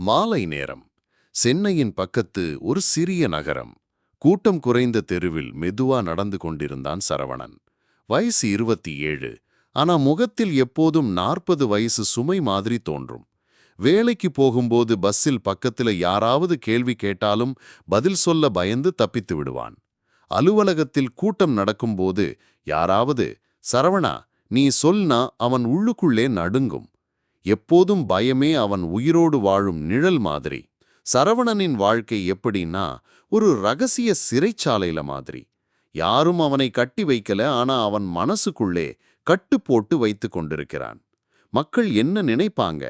மாலை நேரம். சென்னையின் பக்கத்து ஒரு சிறிய நகரம். கூட்டம் குறைந்த தெருவில் மெதுவா நடந்து கொண்டிருந்தான் சரவணன். வயசு இருபத்தி ஏழு. ஆனா முகத்தில் எப்போதும் நாற்பது வயசு சுமை மாதிரி தோன்றும். வேலைக்கு போகும்போது பஸ்ஸில் பக்கத்துல யாராவது கேள்வி கேட்டாலும் பதில் சொல்ல பயந்து தப்பித்து விடுவான். அலுவலகத்தில் கூட்டம் நடக்கும்போது யாராவது? சரவணா நீ சொல்னா அவன் உள்ளுக்குள்ளே நடுங்கும். எப்போதும் பயமே அவன் உயிரோடு வாழும் நிழல் மாதிரி. சரவணனின் வாழ்க்கை எப்படின்னா ஒரு ரகசிய சிறைச்சாலையில மாதிரி. யாரும் அவனை கட்டி வைக்கல ஆனா அவன் மனசுக்குள்ளே கட்டு போட்டு வைத்து கொண்டிருக்கிறான். மக்கள் என்ன நினைப்பாங்க?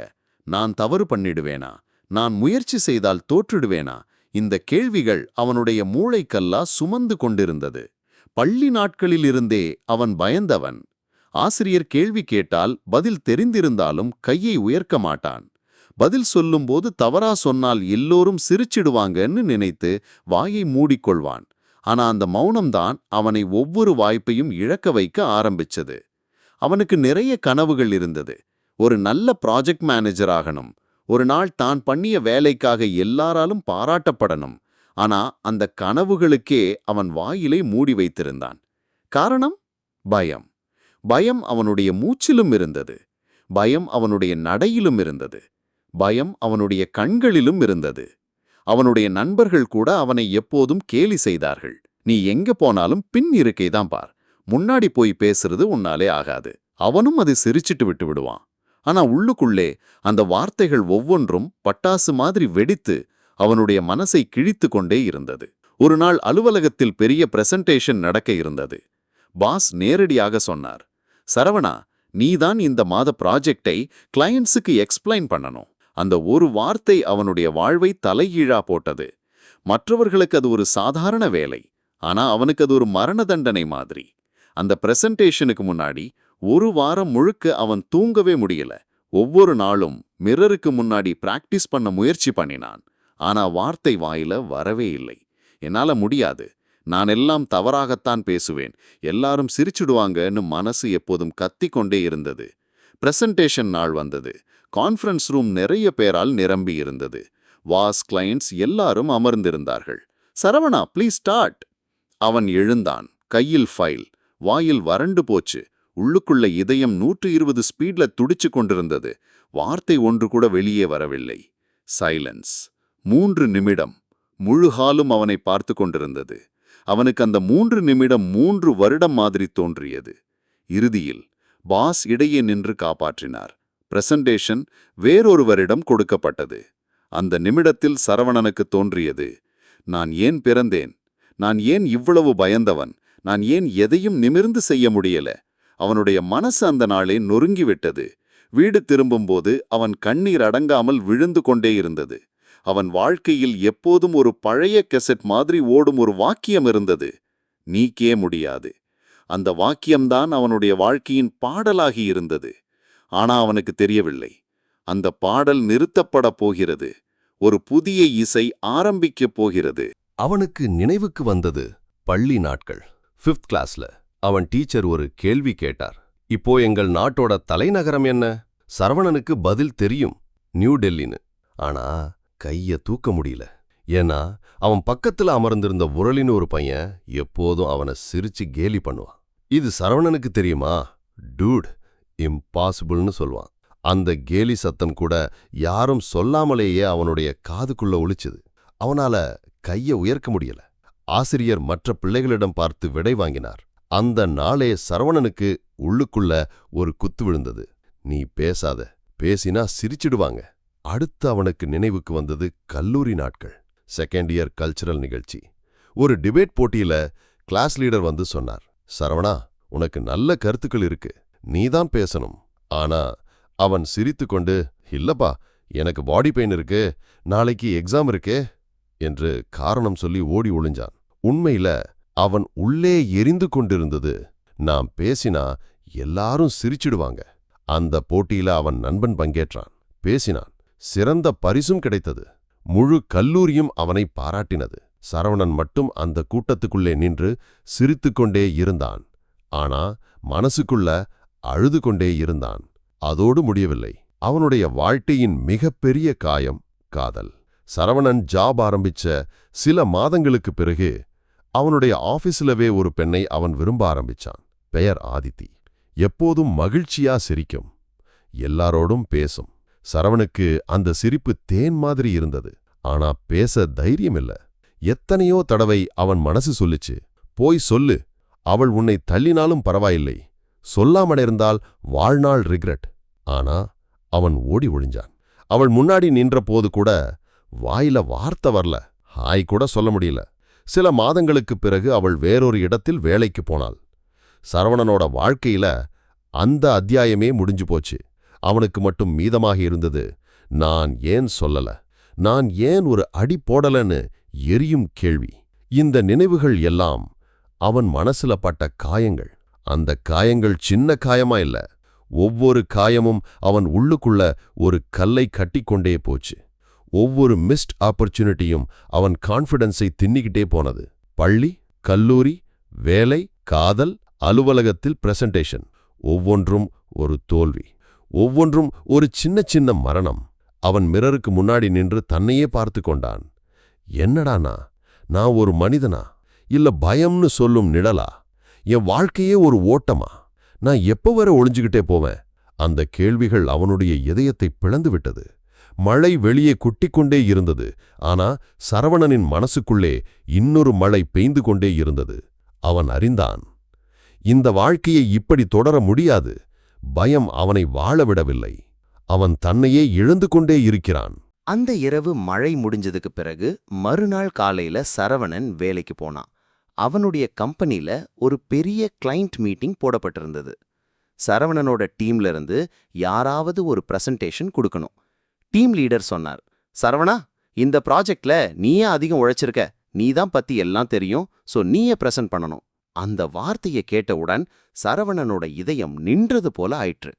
நான் தவறு பண்ணிடுவேனா? நான் முயற்சி செய்தால் தோற்றுடுவேனா? இந்த கேள்விகள் அவனுடைய மூளைக்கல்லா சுமந்து கொண்டிருந்தது. பள்ளி நாட்களிலிருந்தே அவன் பயந்தவன். ஆசிரியர் கேள்வி கேட்டால் பதில் தெரிந்திருந்தாலும் கையை உயர்க்க மாட்டான். பதில் சொல்லும்போது தவறா சொன்னால் எல்லோரும் சிரிச்சிடுவாங்கன்னு நினைத்து வாயை மூடிக்கொள்வான். ஆனா அந்த மௌனம்தான் அவனை ஒவ்வொரு வாய்ப்பையும் இழக்க வைக்க ஆரம்பிச்சது. அவனுக்கு நிறைய கனவுகள் இருந்தது. ஒரு நல்ல ப்ராஜெக்ட் மேனேஜர் ஆகணும். ஒரு நாள் தான் பண்ணிய வேலைக்காக எல்லாராலும் பாராட்டப்படணும். ஆனா அந்த கனவுகளுக்கே அவன் வாயிலை மூடி வைத்திருந்தான். காரணம்? பயம். பயம் அவனுடைய மூச்சிலும் இருந்தது. பயம் அவனுடைய நடையிலும் இருந்தது. பயம் அவனுடைய கண்களிலும் இருந்தது. அவனுடைய நண்பர்கள் கூட அவனை எப்போதும் கேலி செய்தார்கள். நீ எங்க போனாலும் பின் இருக்கைதான் பார். முன்னாடி போய் பேசுறது உன்னாலே ஆகாது. அவனும் அதை சிரிச்சிட்டு விட்டு விடுவான். ஆனா உள்ளுக்குள்ளே அந்த வார்த்தைகள் ஒவ்வொன்றும் பட்டாசு மாதிரி வெடித்து அவனுடைய மனசை கிழித்து கொண்டே இருந்தது. ஒரு நாள் அலுவலகத்தில் பெரிய பிரசன்டேஷன் நடக்க இருந்தது. பாஸ் நேரடியாக சொன்னார் சரவணா நீதான் இந்த மாத ப்ராஜெக்டை கிளையண்ட்ஸுக்கு எக்ஸ்பிளைன் பண்ணணும். அந்த ஒரு வார்த்தை அவனுடைய வாழ்வை தலைகீழா போட்டது. மற்றவர்களுக்கு அது ஒரு சாதாரண வேலை ஆனா அவனுக்கு அது ஒரு மரண தண்டனை மாதிரி. அந்த பிரசன்டேஷனுக்கு முன்னாடி ஒரு வாரம் முழுக்க அவன் தூங்கவே முடியல. ஒவ்வொரு நாளும் மிரருக்கு முன்னாடி பிராக்டிஸ் பண்ண முயற்சி பண்ணினான். ஆனா வார்த்தை வாயில வரவே இல்லை. என்னால முடியாது. நான் எல்லாம் தவறாகத்தான் பேசுவேன். எல்லாரும் சிரிச்சிடுவாங்கன்னு மனசு எப்போதும் கத்திக்கொண்டே இருந்தது. பிரசன்டேஷன் நாள் வந்தது. கான்ஃபரன்ஸ் ரூம் நிறைய பேரால் நிரம்பி இருந்தது. வாஸ் கிளைண்ட்ஸ் எல்லாரும் அமர்ந்திருந்தார்கள். சரவணா ப்ளீஸ் ஸ்டார்ட் அவன் எழுந்தான். கையில் ஃபைல் வாயில் வறண்டு போச்சு. உள்ளுக்குள்ள இதயம் நூற்று இருபது ஸ்பீட்ல துடிச்சு கொண்டிருந்தது. வார்த்தை ஒன்று கூட வெளியே வரவில்லை. சைலன்ஸ் மூன்று நிமிடம். முழு ஹாலும் அவனை பார்த்து கொண்டிருந்தது. அவனுக்கு அந்த மூன்று நிமிடம் மூன்று வருடம் மாதிரி தோன்றியது. இறுதியில் பாஸ் இடையே நின்று காப்பாற்றினார். பிரசன்டேஷன் வேறொருவரிடம் கொடுக்கப்பட்டது. அந்த நிமிடத்தில் சரவணனுக்கு தோன்றியது நான் ஏன் பிறந்தேன்? நான் ஏன் இவ்வளவு பயந்தவன்? நான் ஏன் எதையும் நிமிர்ந்து செய்ய முடியல? அவனுடைய மனசு அந்த நாளே நொறுங்கிவிட்டது. வீடு திரும்பும்போது அவன் கண்ணீர் அடங்காமல் விழுந்து கொண்டே இருந்தது. அவன் வாழ்க்கையில் எப்போதும் ஒரு பழைய கெசட் மாதிரி ஓடும் ஒரு வாக்கியம் இருந்தது. நீக்கே முடியாது. அந்த வாக்கியம்தான் அவனுடைய வாழ்க்கையின் பாடலாகி இருந்தது. ஆனா அவனுக்கு தெரியவில்லை. அந்த பாடல் நிறுத்தப்படப் போகிறது. ஒரு புதிய இசை ஆரம்பிக்கப் போகிறது. அவனுக்கு நினைவுக்கு வந்தது பள்ளி நாட்கள். ஃபிஃப்த் கிளாஸ்ல அவன் டீச்சர் ஒரு கேள்வி கேட்டார். இப்போ எங்கள் நாட்டோட தலைநகரம் என்ன? சரவணனுக்கு பதில் தெரியும். நியூ டெல்லின்னு. ஆனா கைய தூக்க முடியல. ஏன்னா அவன் பக்கத்துல அமர்ந்திருந்த உரளின்னு ஒரு பையன் எப்போதும் அவனை சிரிச்சு கேலி பண்ணுவான். இது சரவணனுக்கு தெரியுமா? டூட் இம்பாசிபிள்னு சொல்வான். அந்த கேலி சத்தம் கூட யாரும் சொல்லாமலேயே அவனுடைய காதுக்குள்ள ஒளிச்சுது அவனால கைய உயர்க்க முடியல. ஆசிரியர் மற்ற பிள்ளைகளிடம் பார்த்து விடை வாங்கினார். அந்த நாளே சரவணனுக்கு உள்ளுக்குள்ள ஒரு குத்து விழுந்தது. நீ பேசாத. பேசினா சிரிச்சிடுவாங்க. அடுத்து அவனுக்கு நினைவுக்கு வந்தது கல்லூரி நாட்கள் செகண்ட் இயர் கல்ச்சுரல் நிகழ்ச்சி. ஒரு டிபேட் போட்டியில கிளாஸ் லீடர் வந்து சொன்னார் சரவணா உனக்கு நல்ல கருத்துக்கள் இருக்கு நீதான் பேசணும். ஆனா அவன் சிரித்துக்கொண்டு இல்லப்பா எனக்கு பாடி பெயின் இருக்கு நாளைக்கு எக்ஸாம் இருக்கே என்று காரணம் சொல்லி ஓடி ஒளிஞ்சான். உண்மையில அவன் உள்ளே எரிந்து கொண்டிருந்தது நாம் பேசினா எல்லாரும் சிரிச்சிடுவாங்க. அந்த போட்டியில அவன் நண்பன் பங்கேற்றான் பேசினான். சிறந்த பரிசும் கிடைத்தது. முழு கல்லூரியும் அவனை பாராட்டினது. சரவணன் மட்டும் அந்த கூட்டத்துக்குள்ளே நின்று சிரித்துக்கொண்டே இருந்தான். ஆனா மனசுக்குள்ள அழுது கொண்டே இருந்தான். அதோடு முடியவில்லை. அவனுடைய வாழ்க்கையின் மிகப்பெரிய காயம் காதல். சரவணன் ஜாப் ஆரம்பிச்ச சில மாதங்களுக்கு பிறகு அவனுடைய ஆபீஸ்லவே ஒரு பெண்ணை அவன் விரும்ப ஆரம்பிச்சான். பெயர் ஆதித்தி. எப்போதும் மகிழ்ச்சியா சிரிக்கும். எல்லாரோடும் பேசும். சரவணுக்கு அந்த சிரிப்பு தேன் மாதிரி இருந்தது. ஆனா பேச தைரியம் இல்ல எத்தனையோ தடவை அவன் மனசு சொல்லுச்சு போய் சொல்லு அவள் உன்னை தள்ளினாலும் பரவாயில்லை சொல்லாமட இருந்தால் வாழ்நாள் ரிக்ரெட். ஆனா அவன் ஓடி ஒழிஞ்சான் அவள் முன்னாடி நின்றபோது கூட வாயில வார்த்தை வரல ஹாய் கூட சொல்ல முடியல. சில மாதங்களுக்குப் பிறகு அவள் வேறொரு இடத்தில் வேலைக்கு போனாள். சரவணனோட வாழ்க்கையில அந்த அத்தியாயமே முடிஞ்சு போச்சு. அவனுக்கு மட்டும் மீதமாக இருந்தது. நான் ஏன் சொல்லல? நான் ஏன் ஒரு அடி போடலன்னு எரியும் கேள்வி. இந்த நினைவுகள் எல்லாம் அவன் மனசுல பட்ட காயங்கள். அந்த காயங்கள் சின்ன காயமா இல்ல. ஒவ்வொரு காயமும் அவன் உள்ளுக்குள்ள ஒரு கல்லை கட்டிக்கொண்டே போச்சு. ஒவ்வொரு மிஸ்ட் ஆப்பர்ச்சுனிட்டியும் அவன் கான்ஃபிடன்ஸை தின்னிக்கிட்டே போனது. பள்ளி கல்லூரி வேலை காதல் அலுவலகத்தில் பிரசன்டேஷன் ஒவ்வொன்றும் ஒரு தோல்வி. ஒவ்வொன்றும் ஒரு சின்ன சின்ன மரணம். அவன் மிரருக்கு முன்னாடி நின்று தன்னையே பார்த்து கொண்டான். என்னடானா நான் ஒரு மனிதனா? இல்ல பயம்னு சொல்லும் நிழலா? என் வாழ்க்கையே ஒரு ஓட்டமா? நான் எப்ப வரை ஒளிஞ்சுகிட்டே போவேன்? அந்த கேள்விகள் அவனுடைய இதயத்தை பிளந்து விட்டது. மழை வெளியே குட்டிக்கொண்டே இருந்தது. ஆனா சரவணனின் மனசுக்குள்ளே இன்னொரு மழை பெய்து கொண்டே இருந்தது. அவன் அறிந்தான் இந்த வாழ்க்கையை இப்படி தொடர முடியாது. பயம் அவனை வாழவிடவில்லை. அவன் தன்னையே இழந்து கொண்டே இருக்கிறான். அந்த இரவு மழை முடிஞ்சதுக்கு பிறகு மறுநாள் காலையில சரவணன் வேலைக்கு போனான். அவனுடைய கம்பெனில ஒரு பெரிய கிளைண்ட் மீட்டிங் போடப்பட்டிருந்தது. சரவணனோட டீம்ல இருந்து யாராவது ஒரு பிரசன்டேஷன் கொடுக்கணும். டீம் லீடர் சொன்னார் சரவணா இந்த ப்ராஜெக்ட்ல நீயே அதிகம் உழைச்சிருக்க. நீ தான் பத்தி எல்லாம் தெரியும். சோ நீயே பிரசன்ட் பண்ணணும். அந்த வார்த்தையை கேட்டவுடன் சரவணனோட இதயம் நின்றது போல ஆயிற்று.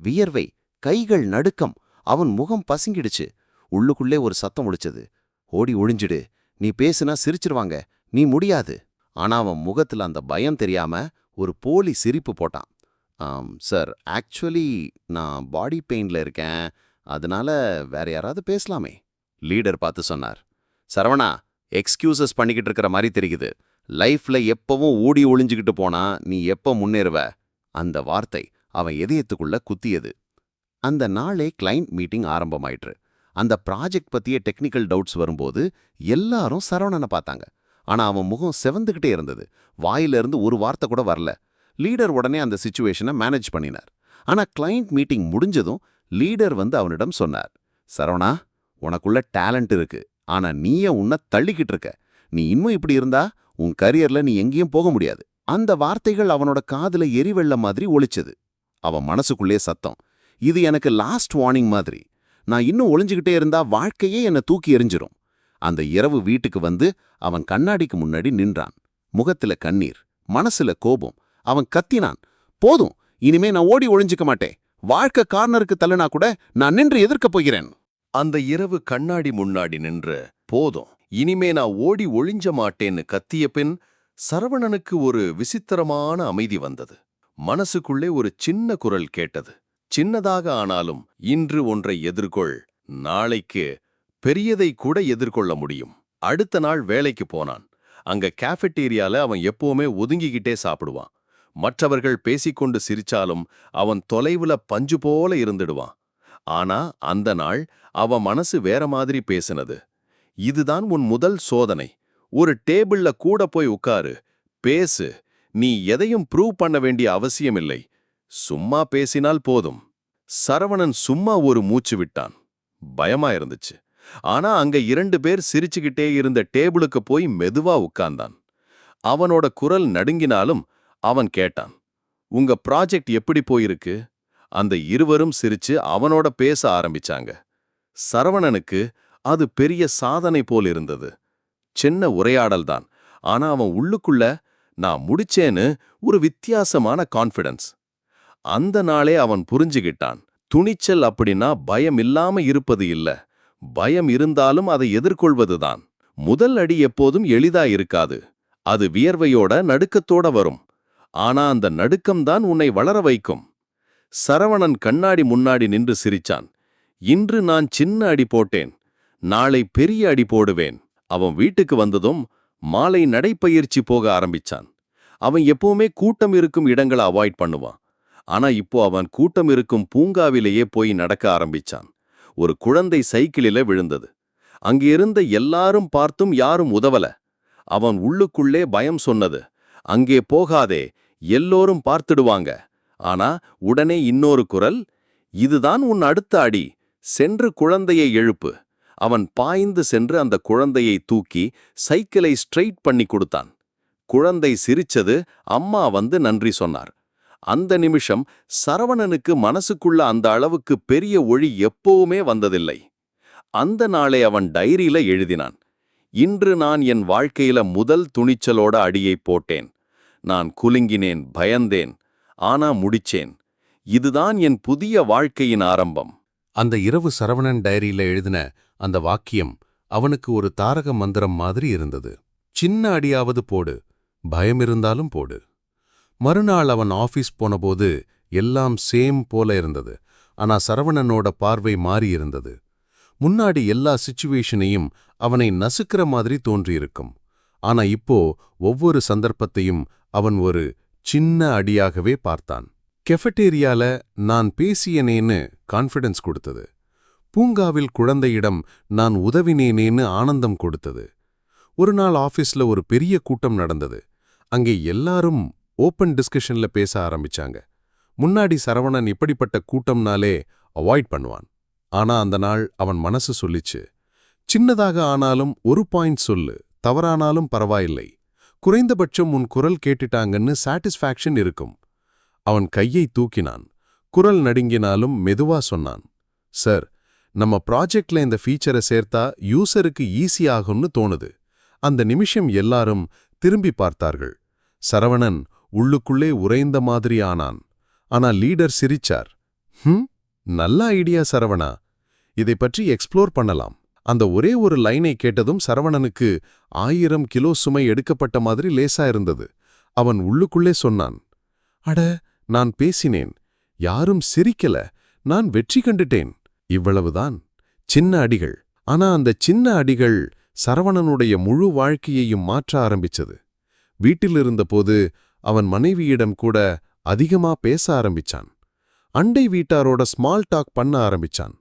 வியர்வை கைகள் நடுக்கம் அவன் முகம் பசுங்கிடுச்சு. உள்ளுக்குள்ளே ஒரு சத்தம் ஒழிச்சது ஓடி ஒழிஞ்சிடு நீ பேசுனா சிரிச்சிருவாங்க. நீ முடியாது. ஆனா அவன் முகத்துல அந்த பயம் தெரியாம ஒரு போலி சிரிப்பு போட்டான். ஆம் சார் ஆக்சுவலி நான் பாடி பெயின்ல இருக்கேன். அதனால வேற யாராவது பேசலாமே. லீடர் பார்த்து சொன்னார். சரவணா எக்ஸ்கியூசஸ் பண்ணிக்கிட்டு இருக்கிற மாதிரி தெரியுது. லைஃப்ல எப்பவும் ஓடி ஒளிஞ்சுக்கிட்டு போனா நீ எப்ப முன்னேறுவ? அந்த வார்த்தை அவன் இதயத்துக்குள்ள குத்தியது. அந்த நாளே கிளைண்ட் மீட்டிங் ஆரம்பமாயிற்று. அந்த ப்ராஜெக்ட் பத்திய டெக்னிக்கல் டவுட்ஸ் வரும்போது எல்லாரும் சரவணனை பார்த்தாங்க. ஆனா அவன் முகம் செவந்துகிட்டே இருந்தது. வாயிலிருந்து ஒரு வார்த்தை கூட வரல. லீடர் உடனே அந்த சுச்சுவேஷனை மேனேஜ் பண்ணினார். ஆனா கிளைண்ட் மீட்டிங் முடிஞ்சதும் லீடர் வந்து அவனிடம் சொன்னார். சரவணா உனக்குள்ள டேலண்ட் இருக்கு. ஆனா நீயே உன்னை தள்ளிக்கிட்டு இருக்க. நீ இன்னும் இப்படி இருந்தா உன் கரியர்ல நீ எங்கேயும் போக முடியாது. அந்த வார்த்தைகள் அவனோட காதுல எரிவெள்ள மாதிரி ஒழிச்சது அவன் மனசுக்குள்ளே சத்தம் இது எனக்கு லாஸ்ட் வார்னிங் மாதிரி. நான் இன்னும் ஒளிஞ்சுகிட்டே இருந்தா வாழ்க்கையே என்னை தூக்கி எறிஞ்சிரும். அந்த இரவு வீட்டுக்கு வந்து அவன் கண்ணாடிக்கு முன்னாடி நின்றான். முகத்துல கண்ணீர் மனசுல கோபம். அவன் கத்தினான் போதும் இனிமே நான் ஓடி ஒளிஞ்சுக்க மாட்டேன். வாழ்க்கை கார்னருக்கு தள்ளுனா கூட நான் நின்று எதிர்க்கப் போகிறேன். அந்த இரவு கண்ணாடி முன்னாடி நின்று போதும் இனிமே நான் ஓடி ஒளிஞ்ச மாட்டேன்னு கத்திய பின் சரவணனுக்கு ஒரு விசித்திரமான அமைதி வந்தது. மனசுக்குள்ளே ஒரு சின்ன குரல் கேட்டது. சின்னதாக ஆனாலும் இன்று ஒன்றை எதிர்கொள். நாளைக்கு பெரியதை கூட எதிர்கொள்ள முடியும். அடுத்த நாள் வேலைக்கு போனான். அங்க கேஃபெட்டீரியால அவன் எப்பவுமே ஒதுங்கிக்கிட்டே சாப்பிடுவான். மற்றவர்கள் பேசிக்கொண்டு சிரிச்சாலும் அவன் தொலைவுல பஞ்சு போல இருந்துடுவான். ஆனா அந்த நாள் அவன் மனசு வேற மாதிரி பேசினது. இதுதான் உன் முதல் சோதனை. ஒரு டேபிள்ல கூட போய் உட்காரு. பேசு. நீ எதையும் ப்ரூவ் பண்ண வேண்டிய அவசியமில்லை. சும்மா பேசினால் போதும். சரவணன் சும்மா ஒரு மூச்சு விட்டான். பயமா இருந்துச்சு. ஆனா அங்க இரண்டு பேர் சிரிச்சுக்கிட்டே இருந்த டேபிளுக்கு போய் மெதுவா உட்கார்ந்தான். அவனோட குரல் நடுங்கினாலும் அவன் கேட்டான். உங்க ப்ராஜெக்ட் எப்படி போயிருக்கு? அந்த இருவரும் சிரிச்சு அவனோட பேச ஆரம்பிச்சாங்க. சரவணனுக்கு அது பெரிய சாதனை போல் இருந்தது. சின்ன உரையாடல்தான். ஆனா அவன் உள்ளுக்குள்ள நான் முடிச்சேன்னு ஒரு வித்தியாசமான கான்ஃபிடன்ஸ் அந்த நாளே அவன் புரிஞ்சுகிட்டான். துணிச்சல் அப்படின்னா பயம் இல்லாம இருப்பது இல்ல. பயம் இருந்தாலும் அதை எதிர்கொள்வதுதான். முதல் அடி எப்போதும் எளிதா இருக்காது. அது வியர்வையோட நடுக்கத்தோட வரும். ஆனா அந்த நடுக்கம்தான் உன்னை வளர வைக்கும். சரவணன் கண்ணாடி முன்னாடி நின்று சிரிச்சான். இன்று நான் சின்ன அடி போட்டேன். நாளை பெரிய அடி போடுவேன். அவன் வீட்டுக்கு வந்ததும் மாலை நடைப்பயிற்சி போக ஆரம்பிச்சான். அவன் எப்பவுமே கூட்டம் இருக்கும் இடங்களை அவாய்ட் பண்ணுவான். ஆனா இப்போ அவன் கூட்டம் இருக்கும் பூங்காவிலேயே போய் நடக்க ஆரம்பிச்சான். ஒரு குழந்தை சைக்கிளில விழுந்தது. அங்கே இருந்த எல்லாரும் பார்த்தும் யாரும் உதவல. அவன் உள்ளுக்குள்ளே பயம் சொன்னது. அங்கே போகாதே எல்லோரும் பார்த்துடுவாங்க. ஆனா உடனே இன்னொரு குரல் இதுதான் உன் அடுத்த அடி. சென்று குழந்தையை எழுப்பு. அவன் பாய்ந்து சென்று அந்த குழந்தையை தூக்கி சைக்கிளை ஸ்ட்ரெயிட் பண்ணி கொடுத்தான். குழந்தை சிரிச்சது அம்மா வந்து நன்றி சொன்னார். அந்த நிமிஷம் சரவணனுக்கு மனசுக்குள்ள அந்த அளவுக்கு பெரிய ஒளி எப்போவுமே வந்ததில்லை. அந்த நாளை அவன் டைரியில எழுதினான். இன்று நான் என் வாழ்க்கையில முதல் துணிச்சலோட அடியை போட்டேன். நான் குலுங்கினேன் பயந்தேன் ஆனா முடிச்சேன். இதுதான் என் புதிய வாழ்க்கையின் ஆரம்பம். அந்த இரவு சரவணன் டைரியில எழுதின அந்த வாக்கியம் அவனுக்கு ஒரு தாரக மந்திரம் மாதிரி இருந்தது. சின்ன அடியாவது போடு பயம் இருந்தாலும் போடு. மறுநாள் அவன் ஆபீஸ் போனபோது எல்லாம் சேம் போல இருந்தது. ஆனா சரவணனோட பார்வை மாறியிருந்தது முன்னாடி எல்லா சிச்சுவேஷனையும் அவனை நசுக்கிற மாதிரி தோன்றியிருக்கும். ஆனா இப்போ ஒவ்வொரு சந்தர்ப்பத்தையும் அவன் ஒரு சின்ன அடியாகவே பார்த்தான். கெஃபட்டேரியால நான் பேசியனேன்னு கான்ஃபிடன்ஸ் கொடுத்தது. பூங்காவில் குழந்தையிடம் நான் உதவினேனேன்னு ஆனந்தம் கொடுத்தது. ஒரு நாள் ஆபீஸ்ல ஒரு பெரிய கூட்டம் நடந்தது. அங்கே எல்லாரும் ஓப்பன் டிஸ்கஷன்ல பேச ஆரம்பிச்சாங்க. முன்னாடி சரவணன் இப்படிப்பட்ட கூட்டம்னாலே அவாய்ட் பண்ணுவான். ஆனா அந்த நாள் அவன் மனசு சொல்லிச்சு. சின்னதாக ஆனாலும் ஒரு பாயிண்ட் சொல்லு தவறானாலும் பரவாயில்லை. குறைந்தபட்சம் உன் குரல் கேட்டுட்டாங்கன்னு சாட்டிஸ்ஃபேக்ஷன் இருக்கும். அவன் கையை தூக்கினான். குரல் நடுங்கினாலும் மெதுவா சொன்னான் சார் நம்ம ப்ராஜெக்ட்ல இந்த ஃபீச்சரை சேர்த்தா யூசருக்கு ஈஸியாகும்னு தோணுது. அந்த நிமிஷம் எல்லாரும் திரும்பி பார்த்தார்கள். சரவணன் உள்ளுக்குள்ளே உறைந்த மாதிரி ஆனான். ஆனா லீடர் சிரிச்சார் ஹம் நல்ல ஐடியா சரவணா. இதை பற்றி எக்ஸ்ப்ளோர் பண்ணலாம். அந்த ஒரே ஒரு லைனை கேட்டதும் சரவணனுக்கு ஆயிரம் கிலோ சுமை எடுக்கப்பட்ட மாதிரி லேசா இருந்தது. அவன் உள்ளுக்குள்ளே சொன்னான் அட நான் பேசினேன். யாரும் சிரிக்கல. நான் வெற்றி கண்டுட்டேன். இவ்வளவுதான். சின்ன அடிகள். ஆனா அந்த சின்ன அடிகள் சரவணனுடைய முழு வாழ்க்கையையும் மாற்ற ஆரம்பிச்சது. வீட்டில் இருந்தபோது அவன் மனைவியிடம் கூட அதிகமா பேச ஆரம்பிச்சான். அண்டை வீட்டாரோட ஸ்மால் டாக் பண்ண ஆரம்பிச்சான்.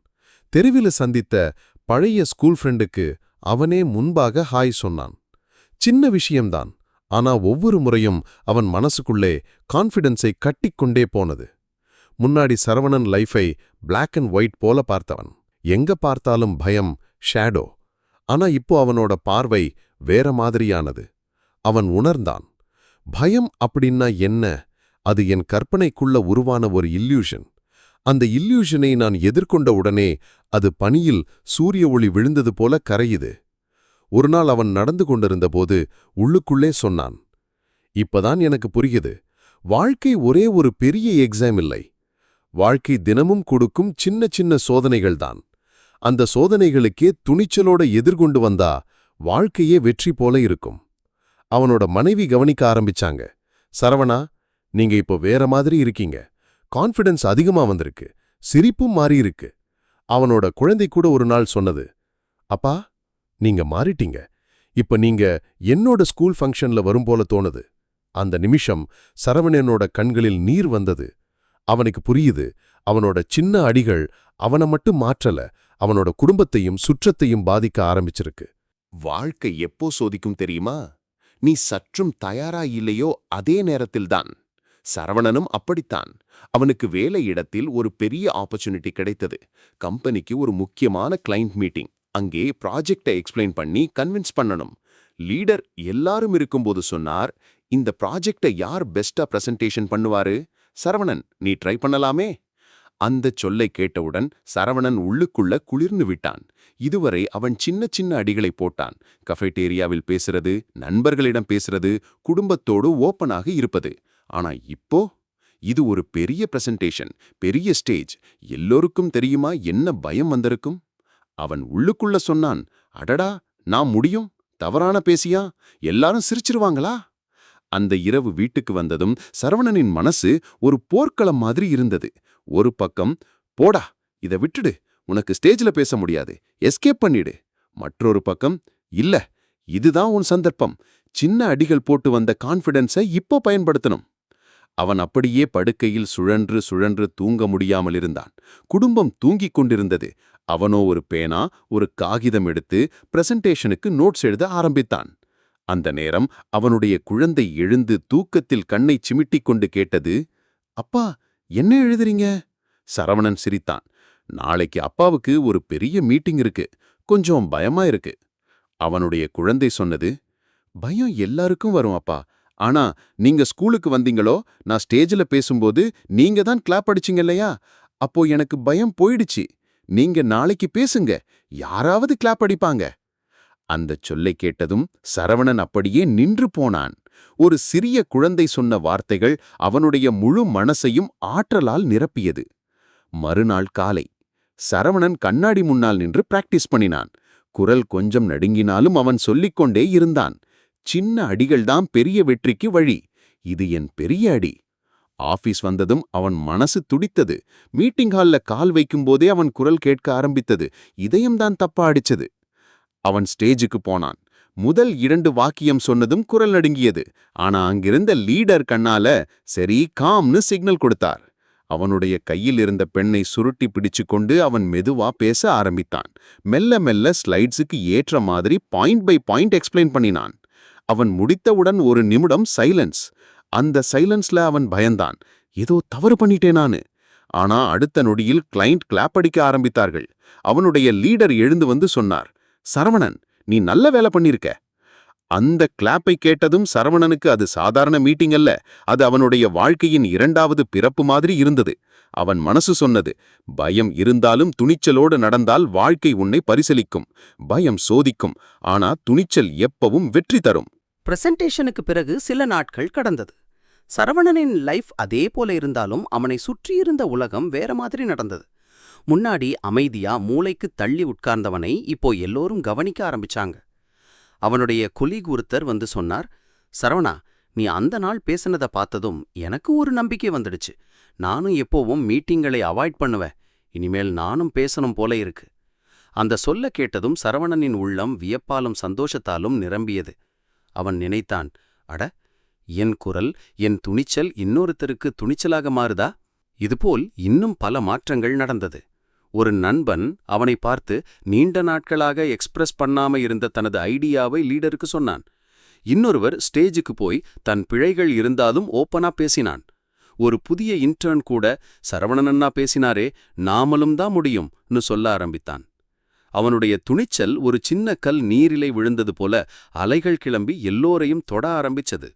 தெருவில சந்தித்த பழைய ஸ்கூல் ஃப்ரெண்டுக்கு அவனே முன்பாக ஹாய் சொன்னான். சின்ன விஷயம்தான். ஆனா ஒவ்வொரு முறையும் அவன் மனசுக்குள்ளே கான்ஃபிடன்ஸை கட்டிக்கொண்டே போனது. முன்னாடி சரவணன் லைஃபை பிளாக் அண்ட் ஒயிட் போல பார்த்தவன். எங்க பார்த்தாலும் பயம் ஷேடோ ஆனா இப்போ அவனோட பார்வை வேற மாதிரியானது. அவன் உணர்ந்தான் பயம் அப்படின்னா என்ன? அது என் கற்பனைக்குள்ள உருவான ஒரு இல்யூஷன் அந்த இல்யூஷனை நான் எதிர்கொண்ட உடனே அது பனியில் சூரிய ஒளி விழுந்தது போல கரையுது. ஒரு நாள் அவன் நடந்து கொண்டிருந்தபோது உள்ளுக்குள்ளே சொன்னான் இப்பதான் எனக்கு புரியுது. வாழ்க்கை ஒரே ஒரு பெரிய எக்ஸாம் இல்லை. வாழ்க்கை தினமும் கொடுக்கும் சின்ன சின்ன சோதனைகள்தான் அந்த சோதனைகளுக்கே துணிச்சலோட எதிர்கொண்டு வந்தா வாழ்க்கையே வெற்றி போல இருக்கும். அவனோட மனைவி கவனிக்க ஆரம்பிச்சாங்க சரவணா நீங்க இப்போ வேற மாதிரி இருக்கீங்க. கான்ஃபிடன்ஸ் அதிகமா வந்திருக்கு. சிரிப்பும் மாறியிருக்கு. அவனோட குழந்தை கூட ஒரு நாள் சொன்னது அப்பா நீங்க மாறிட்டீங்க. இப்ப நீங்க என்னோட ஸ்கூல் ஃபங்க்ஷன்ல வரும் போல தோணுது. அந்த நிமிஷம் சரவணனோட கண்களில் நீர் வந்தது. அவனுக்கு புரியுது அவனோட சின்ன அடிகள் அவனை மட்டும் மாற்றல அவனோட குடும்பத்தையும் சுற்றத்தையும் பாதிக்க ஆரம்பிச்சிருக்கு. வாழ்க்கை எப்போ சோதிக்கும் தெரியுமா? நீ சற்றும் தயாரா இல்லையோ அதே நேரத்தில்தான் சரவணனும் அப்படித்தான். அவனுக்கு வேலை இடத்தில் ஒரு பெரிய ஆப்பர்ச்சுனிட்டி கிடைத்தது. கம்பெனிக்கு ஒரு முக்கியமான கிளைண்ட் மீட்டிங். அங்கே ப்ராஜெக்டை எக்ஸ்பிளைன் பண்ணி கன்வின்ஸ் பண்ணணும். லீடர் எல்லாரும் இருக்கும்போது சொன்னார் இந்த ப்ராஜெக்டை யார் பெஸ்டா பிரசன்டேஷன் பண்ணுவாரு? சரவணன் நீ ட்ரை பண்ணலாமே. அந்த சொல்லை கேட்டவுடன் சரவணன் உள்ளுக்குள்ள குளிர்ந்து விட்டான். இதுவரை அவன் சின்ன சின்ன அடிகளை போட்டான். கஃபேட்டேரியாவில் பேசுறது நண்பர்களிடம் பேசுறது குடும்பத்தோடு ஓப்பனாக இருப்பது. ஆனா இப்போ இது ஒரு பெரிய பிரசன்டேஷன் பெரிய ஸ்டேஜ் எல்லோருக்கும் தெரியுமா என்ன பயம் வந்திருக்கும்? அவன் உள்ளுக்குள்ள சொன்னான் அடடா நான் முடியும்? தவறான பேசியா? எல்லாரும் சிரிச்சிருவாங்களா? அந்த இரவு வீட்டுக்கு வந்ததும் சரவணனின் மனசு ஒரு போர்க்களம் மாதிரி இருந்தது. ஒரு பக்கம் போடா இத விட்டுடு உனக்கு ஸ்டேஜ்ல பேச முடியாது எஸ்கேப் பண்ணிடு. மற்றொரு பக்கம் இல்ல இதுதான் உன் சந்தர்ப்பம் சின்ன அடிகள் போட்டு வந்த கான்ஃபிடென்ஸை இப்போ பயன்படுத்தணும். அவன் அப்படியே படுக்கையில் சுழன்று சுழன்று தூங்க முடியாமல் இருந்தான். குடும்பம் தூங்கிக் கொண்டிருந்தது. அவனோ ஒரு பேனா ஒரு காகிதம் எடுத்து பிரசன்டேஷனுக்கு நோட்ஸ் எழுத ஆரம்பித்தான். அந்த நேரம் அவனுடைய குழந்தை எழுந்து தூக்கத்தில் கண்ணை சிமிட்டிக் கொண்டு கேட்டது அப்பா என்ன எழுதுறீங்க? சரவணன் சிரித்தான். நாளைக்கு அப்பாவுக்கு ஒரு பெரிய மீட்டிங் இருக்கு. கொஞ்சம் பயமா இருக்கு. அவனுடைய குழந்தை சொன்னது பயம் எல்லாருக்கும் வரும் அப்பா. ஆனா நீங்க ஸ்கூலுக்கு வந்தீங்களோ நான் ஸ்டேஜில் பேசும்போது நீங்க தான் கிளாப் அடிச்சிங்க இல்லையா? அப்போ எனக்கு பயம் போயிடுச்சு. நீங்க நாளைக்கு பேசுங்க. யாராவது கிளாப் அடிப்பாங்க. அந்தச் சொல்லை கேட்டதும் சரவணன் அப்படியே நின்று போனான். ஒரு சிறிய குழந்தை சொன்ன வார்த்தைகள் அவனுடைய முழு மனசையும் ஆற்றலால் நிரப்பியது. மறுநாள் காலை சரவணன் கண்ணாடி முன்னால் நின்று பிராக்டிஸ் பண்ணினான். குரல் கொஞ்சம் நடுங்கினாலும் அவன் சொல்லிக்கொண்டே இருந்தான். சின்ன அடிகள்தான் பெரிய வெற்றிக்கு வழி. இது என் பெரிய அடி. ஆபீஸ் வந்ததும் அவன் மனசு துடித்தது. மீட்டிங் ஹால்ல கால் வைக்கும்போதே அவன் குரல் கேட்க ஆரம்பித்தது. இதயம்தான் தப்பா அடிச்சது அவன் ஸ்டேஜுக்கு போனான். முதல் இரண்டு வாக்கியம் சொன்னதும் குரல் நடுங்கியது. ஆனா அங்கிருந்த லீடர் கண்ணால சரி காம்னு சிக்னல் கொடுத்தார். அவனுடைய கையில் இருந்த பெண்ணை சுருட்டி பிடிச்சு கொண்டு அவன் மெதுவா பேச ஆரம்பித்தான். மெல்ல மெல்ல ஸ்லைட்ஸுக்கு ஏற்ற மாதிரி பாயிண்ட் பை பாயிண்ட் எக்ஸ்பிளைன் பண்ணினான். அவன் முடித்தவுடன் ஒரு நிமிடம் சைலன்ஸ். அந்த சைலன்ஸ்ல அவன் பயந்தான். ஏதோ தவறு பண்ணிட்டேனானு ஆனா அடுத்த நொடியில் கிளைண்ட் கிளாப் அடிக்க ஆரம்பித்தார்கள். அவனுடைய லீடர் எழுந்து வந்து சொன்னார் சரவணன் நீ நல்ல வேலை பண்ணிருக்க. அந்த கிளாப்பை கேட்டதும் சரவணனுக்கு அது சாதாரண மீட்டிங் அல்ல. அது அவனுடைய வாழ்க்கையின் இரண்டாவது பிறப்பு மாதிரி இருந்தது. அவன் மனசு சொன்னது பயம் இருந்தாலும் துணிச்சலோடு நடந்தால் வாழ்க்கை உன்னை பரிசலிக்கும். பயம் சோதிக்கும். ஆனா துணிச்சல் எப்பவும் வெற்றி தரும். பிரசன்டேஷனுக்கு பிறகு சில நாட்கள் கடந்தது. சரவணனின் லைஃப் அதே போல இருந்தாலும் அவனை சுற்றியிருந்த உலகம் வேற மாதிரி நடந்தது. முன்னாடி அமைதியா மூளைக்கு தள்ளி உட்கார்ந்தவனை இப்போ எல்லோரும் கவனிக்க ஆரம்பிச்சாங்க. அவனுடைய கொலீக் ஒருத்தர் வந்து சொன்னார் சரவணா நீ அந்த நாள் பேசினதை பார்த்ததும் எனக்கு ஒரு நம்பிக்கை வந்துடுச்சு. நானும் எப்போவும் மீட்டிங்களை அவாய்ட் பண்ணுவேன். இனிமேல் நானும் பேசணும் போல இருக்கு. அந்த சொல்ல கேட்டதும் சரவணனின் உள்ளம் வியப்பாலும் சந்தோஷத்தாலும் நிரம்பியது. அவன் நினைத்தான் அட என் குரல் என் துணிச்சல் இன்னொருத்தருக்கு துணிச்சலாக மாறுதா? இதுபோல் இன்னும் பல மாற்றங்கள் நடந்தது. ஒரு நண்பன் அவனை பார்த்து நீண்ட நாட்களாக எக்ஸ்பிரஸ் பண்ணாம இருந்த தனது ஐடியாவை லீடருக்கு சொன்னான். இன்னொருவர் ஸ்டேஜுக்கு போய் தன் பிழைகள் இருந்தாலும் ஓப்பனா பேசினான். ஒரு புதிய இன்டர்ன் கூட சரவணனன்னா பேசினாரே நாமலும் தான் முடியும்னு சொல்ல ஆரம்பித்தான். அவனுடைய துணிச்சல் ஒரு சின்ன கல் நீரிலை விழுந்தது போல அலைகள் கிளம்பி எல்லோரையும் தொட ஆரம்பிச்சது.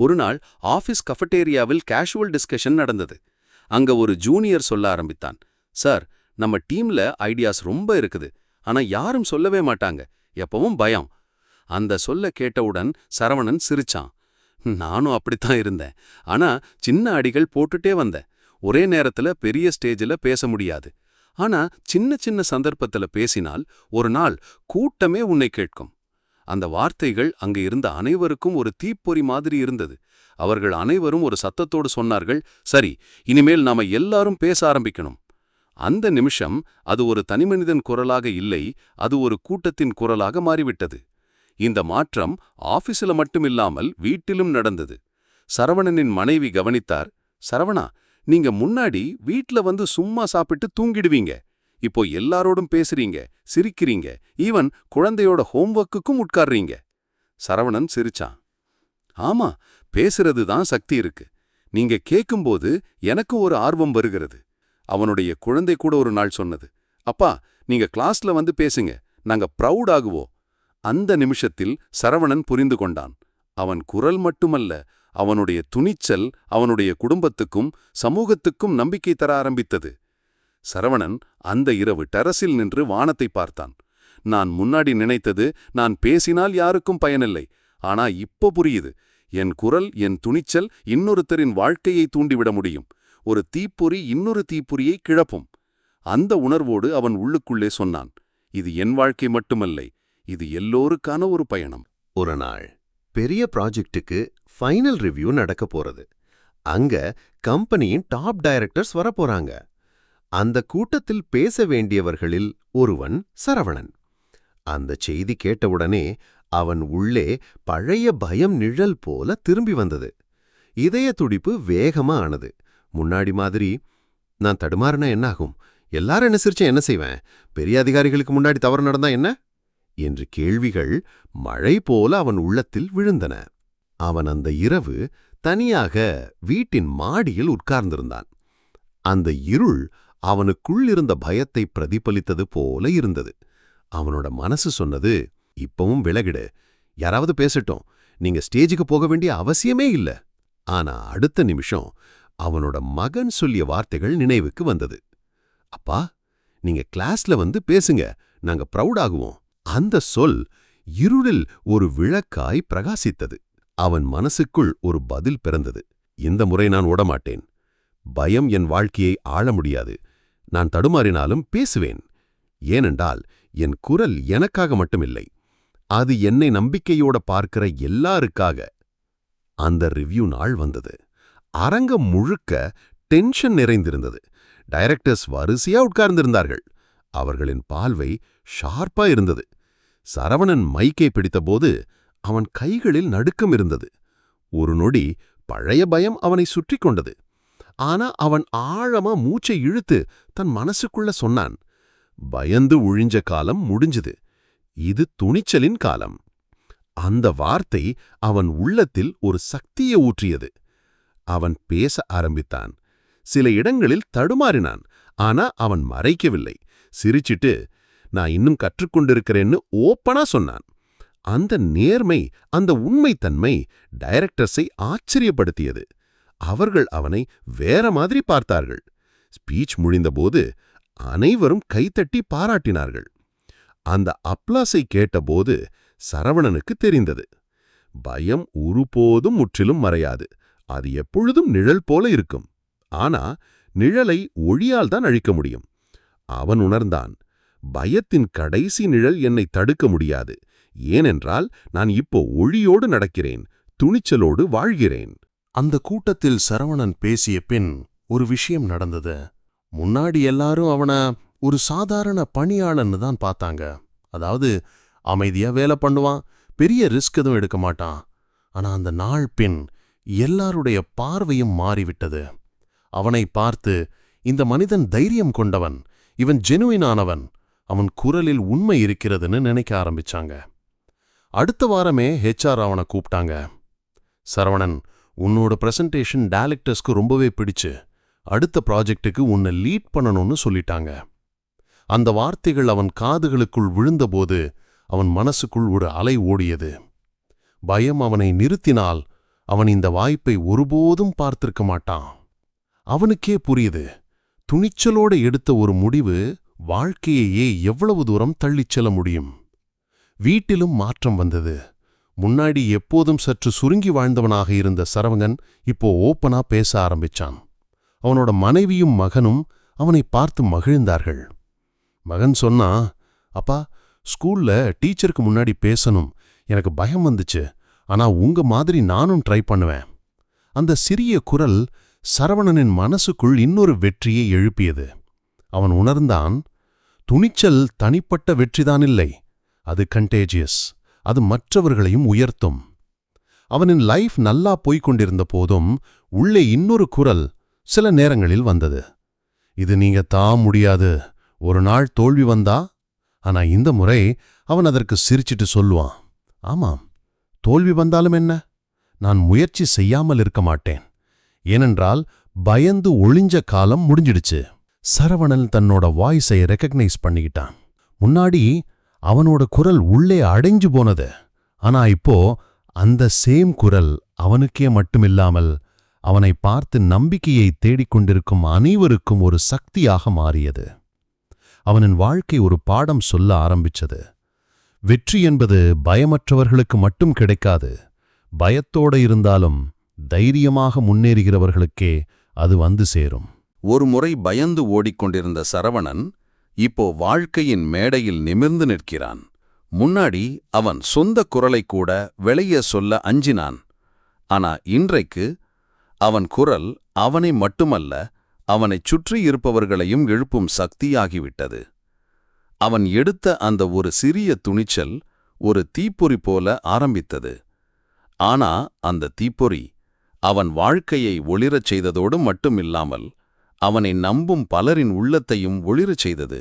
ஒரு நாள் ஆஃபீஸ் கஃபட்டேரியாவில் கேஷுவல் டிஸ்கஷன் நடந்தது. அங்க ஒரு ஜூனியர் சொல்ல ஆரம்பித்தான். சார் நம்ம டீம்ல ஐடியாஸ் ரொம்ப இருக்குது. ஆனா யாரும் சொல்லவே மாட்டாங்க. எப்பவும் பயம். அந்த சொல்ல கேட்டவுடன் சரவணன் சிரிச்சான். நானும் அப்படித்தான் இருந்தேன். ஆனா சின்ன அடிகள் போட்டுட்டே வந்தேன். ஒரே நேரத்துல பெரிய ஸ்டேஜில் பேச முடியாது. ஆனா சின்ன சின்ன சந்தர்ப்பத்துல பேசினால் ஒரு நாள் கூட்டமே உன்னை கேட்கும். அந்த வார்த்தைகள் அங்க இருந்த அனைவருக்கும் ஒரு தீப்பொறி மாதிரி இருந்தது. அவர்கள் அனைவரும் ஒரு சத்தத்தோடு சொன்னார்கள் சரி இனிமேல் நாம எல்லாரும் பேச ஆரம்பிக்கணும். அந்த நிமிஷம் அது ஒரு தனிமனிதன் குரலாக இல்லை அது ஒரு கூட்டத்தின் குரலாக மாறிவிட்டது. இந்த மாற்றம் ஆபீஸில் மட்டுமில்லாமல் வீட்டிலும் நடந்தது. சரவணனின் மனைவி கவனித்தார் சரவணா நீங்க முன்னாடி வீட்ல வந்து சும்மா சாப்பிட்டு தூங்கிடுவீங்க. இப்போ எல்லாரோடும் பேசுறீங்க சிரிக்கிறீங்க ஈவன் குழந்தையோட ஹோம்ஒர்க்குக்கும் உட்கார்றீங்க. சரவணன் சிரிச்சான். ஆமா பேசுறது தான் சக்தி இருக்கு. நீங்க கேட்கும்போது எனக்கு ஒரு ஆர்வம் வருகிறது. அவனுடைய குழந்தை கூட ஒரு நாள் சொன்னது அப்பா நீங்க கிளாஸ்ல வந்து பேசுங்க நாங்க ப்ரௌட் ஆகுவோம். அந்த நிமிஷத்தில் சரவணன் புரிந்து கொண்டான். அவன் குரல் மட்டுமல்ல அவனுடைய துணிச்சல் அவனுடைய குடும்பத்துக்கும் சமூகத்துக்கும் நம்பிக்கை தர ஆரம்பித்தது. சரவணன் அந்த இரவு டெரஸில் நின்று வானத்தை பார்த்தான். நான் முன்னாடி நினைத்தது நான் பேசினால் யாருக்கும் பயனில்லை. ஆனா இப்போ புரியுது. என் குரல் என் துணிச்சல் இன்னொருத்தரின் வாழ்க்கையை தூண்டிவிட முடியும். ஒரு தீப்பொறி இன்னொரு தீப்பொறியை கிழப்பும் அந்த உணர்வோடு அவன் உள்ளுக்குள்ளே சொன்னான். இது என் வாழ்க்கை மட்டுமல்லை இது எல்லோருக்கான ஒரு பயணம். ஒரு நாள் பெரிய ப்ராஜெக்ட்டுக்கு ஃபைனல் ரிவ்யூ நடக்க போறது. அங்க கம்பெனியின் டாப் டைரக்டர்ஸ் வரப்போறாங்க அந்த கூட்டத்தில் பேச வேண்டியவர்களில் ஒருவன் சரவணன். அந்த செய்தி கேட்டவுடனே அவன் உள்ளே பழைய பயம் நிழல் போல திரும்பி வந்தது. இதய துடிப்பு வேகமா ஆனது. முன்னாடி மாதிரி நான் தடுமாறினா என்னாகும்? எல்லாரும் என்ன சிரிச்சா என்ன செய்வேன்? பெரிய அதிகாரிகளுக்கு முன்னாடி தவறு நடந்தா என்ன? என்று கேள்விகள் மழை போல அவன் உள்ளத்தில் விழுந்தன. அவன் அந்த இரவு தனியாக வீட்டின் மாடியில் உட்கார்ந்திருந்தான். அந்த இருள் அவனுக்குள் இருந்த பயத்தை பிரதிபலித்தது போல இருந்தது. அவனோட மனசு சொன்னது இப்பவும் விலகிடு. யாராவது பேசட்டும். நீங்க ஸ்டேஜுக்கு போக வேண்டிய அவசியமே இல்ல. ஆனா அடுத்த நிமிஷம் அவனோட மகன் சொல்லிய வார்த்தைகள் நினைவுக்கு வந்தது. அப்பா நீங்க கிளாஸ்ல வந்து பேசுங்க. நாங்க ப்ரௌடாகுவோம் அந்த சொல் இருளில் ஒரு விளக்காய் பிரகாசித்தது. அவன் மனசுக்குள் ஒரு பதில் பிறந்தது. இந்த முறை நான் ஓடமாட்டேன். பயம் என் வாழ்க்கையை ஆள முடியாது. நான் தடுமாறினாலும் பேசுவேன். ஏனென்றால் என் குரல் எனக்காக மட்டுமில்லை அது என்னை நம்பிக்கையோட பார்க்கிற எல்லாருக்காக. அந்த ரிவ்யூ நாள் வந்தது. அரங்கம் முழுக்க டென்ஷன் நிறைந்திருந்தது. டைரக்டர்ஸ் வரிசையா உட்கார்ந்திருந்தார்கள். அவர்களின் பார்வை ஷார்ப்பா இருந்தது. சரவணன் மைக்கை பிடித்தபோது அவன் கைகளில் நடுக்கம் இருந்தது. ஒரு நொடி பழைய பயம் அவனை சுற்றி கொண்டது. ஆனா அவன் ஆழமா மூச்சை இழுத்து தன் மனசுக்குள்ள சொன்னான் பயந்து ஒழிஞ்ச காலம் முடிஞ்சது. இது துணிச்சலின் காலம். அந்த வார்த்தை அவன் உள்ளத்தில் ஒரு சக்தியை ஊற்றியது. அவன் பேச ஆரம்பித்தான். சில இடங்களில் தடுமாறினான். ஆனா அவன் மறைக்கவில்லை. சிரிச்சிட்டு நான் இன்னும் கற்றுக்கொண்டிருக்கிறேன்னு ஓப்பனா சொன்னான். அந்த நேர்மை அந்த உண்மைத்தன்மை டைரக்டர்ஸை ஆச்சரியப்படுத்தியது. அவர்கள் அவனை வேற மாதிரி பார்த்தார்கள். ஸ்பீச் முடிந்தபோது அனைவரும் கைத்தட்டி பாராட்டினார்கள். அந்த அப்ளாஸை கேட்டபோது சரவணனுக்கு தெரிந்தது. பயம் ஒருபோதும் முற்றிலும் மறையாது. அது எப்பொழுதும் நிழல் போல இருக்கும். ஆனா நிழலை ஒளியால் தான் அழிக்க முடியும். அவன் உணர்ந்தான் பயத்தின் கடைசி நிழல் என்னை தடுக்க முடியாது. ஏனென்றால் நான் இப்போ ஒளியோடு நடக்கிறேன் துணிச்சலோடு வாழ்கிறேன். அந்த கூட்டத்தில் சரவணன் பேசிய பின் ஒரு விஷயம் நடந்தது. முன்னாடி எல்லாரும் அவன ஒரு சாதாரண பணியாளன்னு தான் பார்த்தாங்க. அதாவது அமைதியா வேலை பண்ணுவான் பெரிய ரிஸ்க் எதுவும் எடுக்க மாட்டான். ஆனா அந்த நாள் பின் எல்லாருடைய பார்வையும் மாறிவிட்டது. அவனை பார்த்து இந்த மனிதன் தைரியம் கொண்டவன் இவன் ஜெனுவினானவன் அவன் குரலில் உண்மை இருக்கிறதுன்னு நினைக்க ஆரம்பிச்சாங்க. அடுத்த வாரமே ஹெச்ஆர் அவனை கூப்பிட்டாங்க. சரவணன் உன்னோட ப்ரெசன்டேஷன் டேலக்டர்ஸ்க்கு ரொம்பவே பிடிச்சு அடுத்த ப்ராஜெக்ட்டுக்கு உன்னை லீட் பண்ணணும்னு சொல்லிட்டாங்க. அந்த வார்த்தைகள் அவன் காதுகளுக்குள் விழுந்தபோது அவன் மனசுக்குள் ஒரு அலை ஓடியது. பயம் அவனை நிறுத்தினால் அவன் இந்த வாய்ப்பை ஒருபோதும் பார்த்திருக்க மாட்டான். அவனுக்கே புரியுது துணிச்சலோடு எடுத்த ஒரு முடிவு வாழ்க்கையையே எவ்வளவு தூரம் தள்ளிச் செல்ல முடியும். வீட்டிலும் மாற்றம் வந்தது. முன்னாடி எப்போதும் சற்று சுருங்கி வாழ்ந்தவனாக இருந்த சரவங்கன் இப்போ ஓப்பனா பேச ஆரம்பிச்சான். அவனோட மனைவியும் மகனும் அவனை பார்த்து மகிழ்ந்தார்கள். மகன் சொன்னா அப்பா ஸ்கூல்ல டீச்சருக்கு முன்னாடி பேசணும். எனக்கு பயம் வந்துச்சு. ஆனா உங்க மாதிரி நானும் ட்ரை பண்ணுவேன். அந்த சிறிய குரல் சரவணனின் மனசுக்குள் இன்னொரு வெற்றியை எழுப்பியது. அவன் உணர்ந்தான் துணிச்சல் தனிப்பட்ட வெற்றிதானில்லை அது கண்டேஜியஸ் அது மற்றவர்களையும் உயர்த்தும். அவனின் லைஃப் நல்லா போய்க் கொண்டிருந்த போதும் உள்ளே இன்னொரு குரல் சில நேரங்களில் வந்தது. இது நீங்க தா முடியாது. ஒரு நாள் தோல்வி வந்தா? ஆனா இந்த முறை அவன் அதற்கு சிரிச்சிட்டு சொல்லுவான். ஆமாம். தோல்வி வந்தாலும் என்ன? நான் முயற்சி செய்யாமல் இருக்க மாட்டேன். ஏனென்றால் பயந்து ஒளிஞ்ச காலம் முடிஞ்சிடுச்சு. சரவணன் தன்னோட வாய்ஸை ரெக்கக்னைஸ் பண்ணிக்கிட்டான். முன்னாடி அவனோட குரல் உள்ளே அடைஞ்சு போனது. ஆனா இப்போ அந்த சேம் குரல் அவனுக்கே மட்டுமில்லாமல் அவனை பார்த்து நம்பிக்கையை தேடிக்கொண்டிருக்கும் அனைவருக்கும் ஒரு சக்தியாக மாறியது. அவனின் வாழ்க்கை ஒரு பாடம் சொல்ல ஆரம்பிச்சது. வெற்றி என்பது பயமற்றவர்களுக்கு மட்டும் கிடைக்காது. பயத்தோட இருந்தாலும் தைரியமாக முன்னேறுகிறவர்களுக்கே அது வந்து சேரும். ஒரு முறை பயந்து ஓடிக்கொண்டிருந்த சரவணன் இப்போ வாழ்க்கையின் மேடையில் நிமிர்ந்து நிற்கிறான். முன்னாடி அவன் சொந்த குரலை கூட வெளியே சொல்ல அஞ்சினான். ஆனா இன்றைக்கு அவன் குரல் அவனை மட்டுமல்ல அவனைச் சுற்றி இருப்பவர்களையும் எழுப்பும் சக்தியாகிவிட்டது. அவன் எடுத்த அந்த ஒரு சிறிய துணிச்சல் ஒரு தீப்பொறி போல ஆரம்பித்தது. ஆனா அந்த தீப்பொறி அவன் வாழ்க்கையை ஒளிரச் செய்ததோடு மட்டுமில்லாமல் அவனை நம்பும் பலரின் உள்ளத்தையும் ஒளிரச் செய்தது.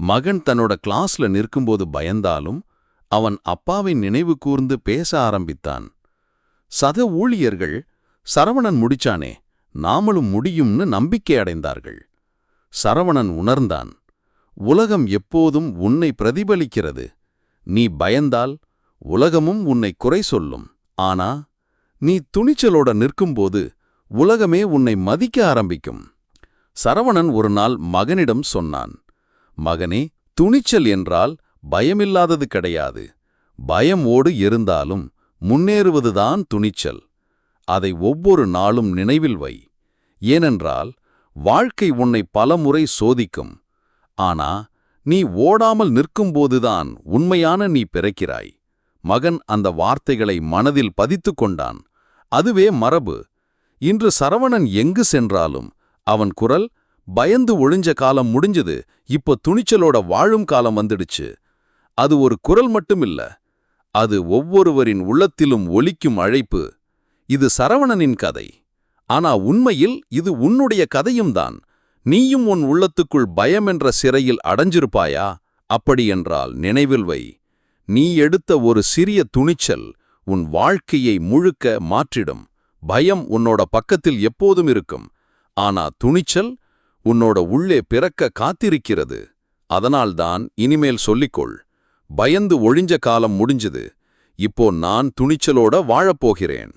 மகன் தன்னோட கிளாஸ்ல நிற்கும்போது பயந்தாலும் அவன் அப்பாவை நினைவு கூர்ந்து பேச ஆரம்பித்தான். சத ஊழியர்கள் சரவணன் முடிச்சானே நாமளும் முடியும்னு நம்பிக்கை அடைந்தார்கள். சரவணன் உணர்ந்தான் உலகம் எப்போதும் உன்னை பிரதிபலிக்கிறது. நீ பயந்தால் உலகமும் உன்னை குறை சொல்லும். ஆனா நீ துணிச்சலோட நிற்கும்போது உலகமே உன்னை மதிக்க ஆரம்பிக்கும். சரவணன் ஒரு நாள் மகனிடம் சொன்னான் மகனே துணிச்சல் என்றால் பயமில்லாதது கிடையாது. பயம் ஓடு இருந்தாலும் முன்னேறுவதுதான் துணிச்சல். அதை ஒவ்வொரு நாளும் நினைவில் வை. ஏனென்றால் வாழ்க்கை உன்னை பலமுறை சோதிக்கும். ஆனா நீ ஓடாமல் நிற்கும்போதுதான் உண்மையான நீ பிறக்கிறாய். மகன் அந்த வார்த்தைகளை மனதில் பதித்துக் கொண்டான். அதுவே மரபு. இன்று சரவணன் எங்கு சென்றாலும் அவன் குரல் பயந்து ஒழிஞ்ச காலம் முடிஞ்சது இப்போ துணிச்சலோட வாழும் காலம் வந்துடுச்சு. அது ஒரு குரல் மட்டுமில்ல அது ஒவ்வொருவரின் உள்ளத்திலும் ஒலிக்கும் அழைப்பு. இது சரவணனின் கதை. ஆனா உண்மையில் இது உன்னுடைய கதையும் தான். நீயும் உன் உள்ளத்துக்குள் பயம் என்ற சிறையில் அடைஞ்சிருப்பாயா? அப்படியென்றால் நினைவில் வை. நீ எடுத்த ஒரு சிறிய துணிச்சல் உன் வாழ்க்கையை முழுக்க மாற்றிடும். பயம் உன்னோட பக்கத்தில் எப்போதும் இருக்கும். ஆனா துணிச்சல் உன்னோட உள்ளே பிறக்க காத்திருக்கிறது. அதனால்தான் இனிமேல் சொல்லிக்கொள். பயந்து ஒழிஞ்ச காலம் முடிஞ்சது. இப்போ நான் துணிச்சலோட வாழப்போகிறேன்.